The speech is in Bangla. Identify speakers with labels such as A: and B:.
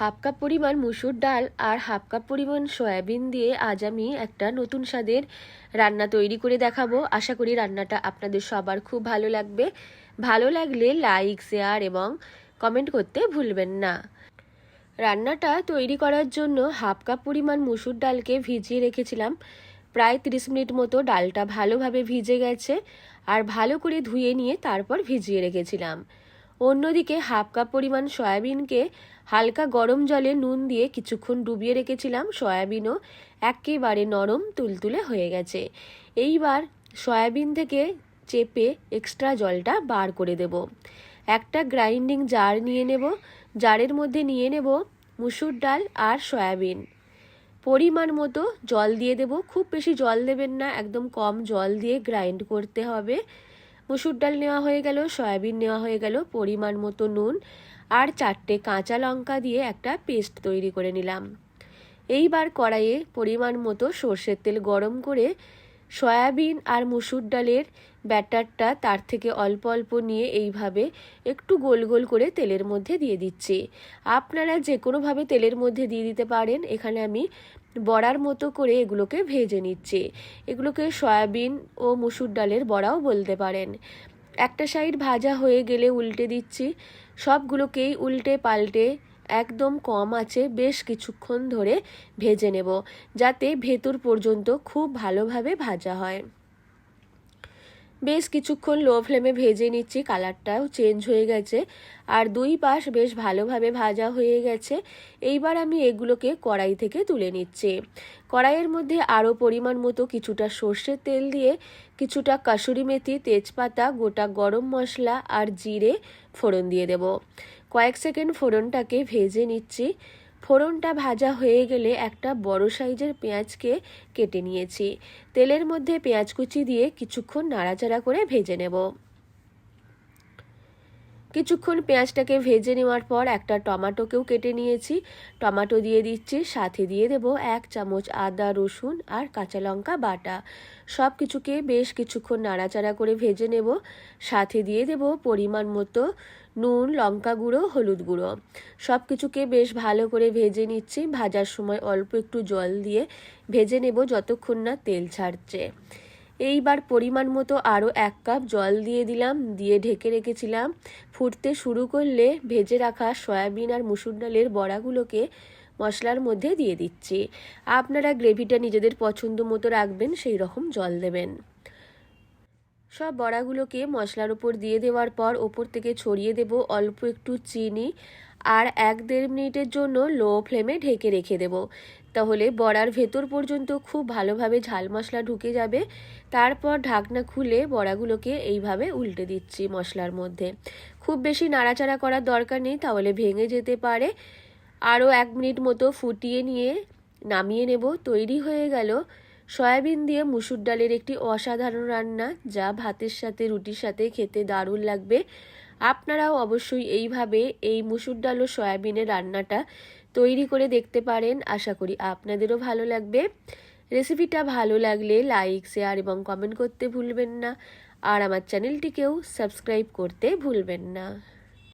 A: হাফ কাপ পরিমাণ মুসুর ডাল আর হাফ কাপ পরিমাণ সয়াবিন দিয়ে আজ আমি একটা নতুন স্বাদের রান্না তৈরি করে দেখাবো। আশা করি রান্নাটা আপনাদের সবার খুব ভালো লাগবে। ভালো লাগলে লাইক, শেয়ার এবং কমেন্ট করতে ভুলবেন না। রান্নাটা তৈরি করার জন্য হাফ কাপ পরিমাণ মুসুর ডালকে ভিজিয়ে রেখেছিলাম। প্রায় তিরিশ মিনিট মতো ডালটা ভালোভাবে ভিজে গেছে। আর ভালো করে ধুয়ে নিয়ে তারপর ভিজিয়ে রেখেছিলাম। অন্যদিকে হাফ কাপ পরিমাণ সয়াবিনকে হালকা গরম জলে নুন দিয়ে কিছুক্ষণ ডুবিয়ে রেখেছিলাম। সয়াবিনও একেবারে নরম তুলতুলে হয়ে গেছে। এইবার সয়াবিন থেকে চেপে এক্সট্রা জলটা বার করে দেব। একটা গ্রাইন্ডিং জার নিয়ে নেব। জারের মধ্যে নিয়ে নেব মুসুর ডাল আর সয়াবিন। পরিমাণ মতো জল দিয়ে দেব। খুব বেশি জল দেবেন না, একদম কম জল দিয়ে গ্রাইন্ড করতে হবে। মুসুর ডাল নেওয়া হয়ে গেল, সয়াবিন নেওয়া হয়ে গেল, পরিমাণ মতো নুন আর চারটে কাঁচা লঙ্কা দিয়ে একটা পেস্ট তৈরি করে নিলাম। এইবার কড়াইয়ে পরিমাণ মতো সর্ষের তেল গরম করে সয়াবিন আর মুসুর ডালের ব্যাটারটা তার থেকে অল্প অল্প নিয়ে এইভাবে একটু গোল গোল করে তেলের মধ্যে দিয়ে দিচ্ছি। আপনারা যে কোনোভাবে তেলের মধ্যে দিয়ে দিতে পারেন। এখানে আমি বড়ার মতো করে এগুলোকে ভেজে নিচ্ছি। এগুলোকে সয়াবিন ও মুসুর ডালের বড়াও বলতে পারেন। একটা সাইড ভাজা হয়ে গেলে উল্টে দিচ্ছি। সবগুলোকেই উল্টে পাল্টে একদম কম আছে বেশ কিছুক্ষণ ধরে ভেজে নেব, যাতে ভেতর পর্যন্ত খুব ভালোভাবে ভাজা হয়। বেশ কিছুক্ষণ লো ফ্লেমে ভেজে নিচ্ছি কালারটাও চেঞ্জ হয়ে গেছে। আর দুই পাশ বেশ ভালোভাবে ভাজা হয়ে গেছে। এইবার আমি এগুলোকে কড়াই থেকে তুলে নিচ্ছি। কড়াইয়ের মধ্যে আরও পরিমাণ মতো কিছুটা সর্ষের তেল দিয়ে কিছুটা কাসুরি মেথি, তেজপাতা, গোটা গরম মশলা আর জিরে ফোড়ন দিয়ে দেব। কয়েক সেকেন্ড ফোড়নটাকে ভেজে নিচ্ছি। ফোড়নটা ভাজা হয়ে গেলে একটা বড় সাইজের পেঁয়াজকে কেটে নিয়েছি। তেলের মধ্যে পেঁয়াজ কুচি দিয়ে কিছুক্ষণ নাড়াচাড়া করে ভেজে নেব। কিছুক্ষণ পেঁয়াজটাকে ভেজে নেওয়ার পর একটা টমাটোকেও কেটে নিয়েছি। টমাটো দিয়ে দিচ্ছি, সাথে দিয়ে দেব এক চামচ আদা, রসুন আর কাঁচা লঙ্কা বাটা। সব কিছুকে বেশ কিছুক্ষণ নাড়াচাড়া করে ভেজে নেব। সাথে দিয়ে দেব পরিমাণ মতো নুন, লঙ্কা গুঁড়ো, হলুদ গুঁড়ো। সব কিছুকে বেশ ভালো করে ভেজে নিচ্ছি। ভাজার সময় অল্প একটু জল দিয়ে ভেজে নেব যতক্ষণ না তেল ছাড়ছে। এইবার পরিমাণ মতো আরও এক কাপ জল দিয়ে দিলাম, দিয়ে ঢেকে রেখেছিলাম। ফুটতে শুরু করলে ভেজে রাখা সয়াবিন আর মুসুর ডালের বড়াগুলোকে মশলার মধ্যে দিয়ে দিচ্ছি। আপনারা গ্রেভিটা নিজেদের পছন্দ মতো রাখবেন, সেই রকম জল দেবেন। সব বড়াগুলোকে মশলার উপর দিয়ে দেওয়ার পর ওপর থেকে ছড়িয়ে দেব অল্প একটু চিনি আর এক দেড় মিনিটের জন্য লো ফ্লেমে ঢেকে রেখে দেব। তাহলে বড়ার ভেতর পর্যন্ত খুব ভালোভাবে ঝাল মশলা ঢুকে যাবে। তারপর ঢাকনা খুলে বড়াগুলোকে এইভাবে উল্টে দিচ্ছি মশলার মধ্যে। খুব বেশি নাড়াচাড়া করার দরকার নেই, তাহলে ভেঙে যেতে পারে। আরও এক মিনিট মতো ফুটিয়ে নিয়ে নামিয়ে নেব। তৈরি হয়ে গেল সয়াবিন দিয়ে মুসুর ডালের একটি অসাধারণ রান্না, যা ভাতের সাথে রুটির সাথে খেতে দারুণ লাগবে। আপনারাও অবশ্যই এইভাবে এই মুসুর ডাল ও সয়াবিনের রান্নাটা তৈরি করে দেখতে পারেন। আশা করি আপনাদেরও ভালো লাগবে। রেসিপিটা ভালো লাগলে লাইক, শেয়ার এবং কমেন্ট করতে ভুলবেন না। আর আমার চ্যানেলটিকেও সাবস্ক্রাইব করতে ভুলবেন না।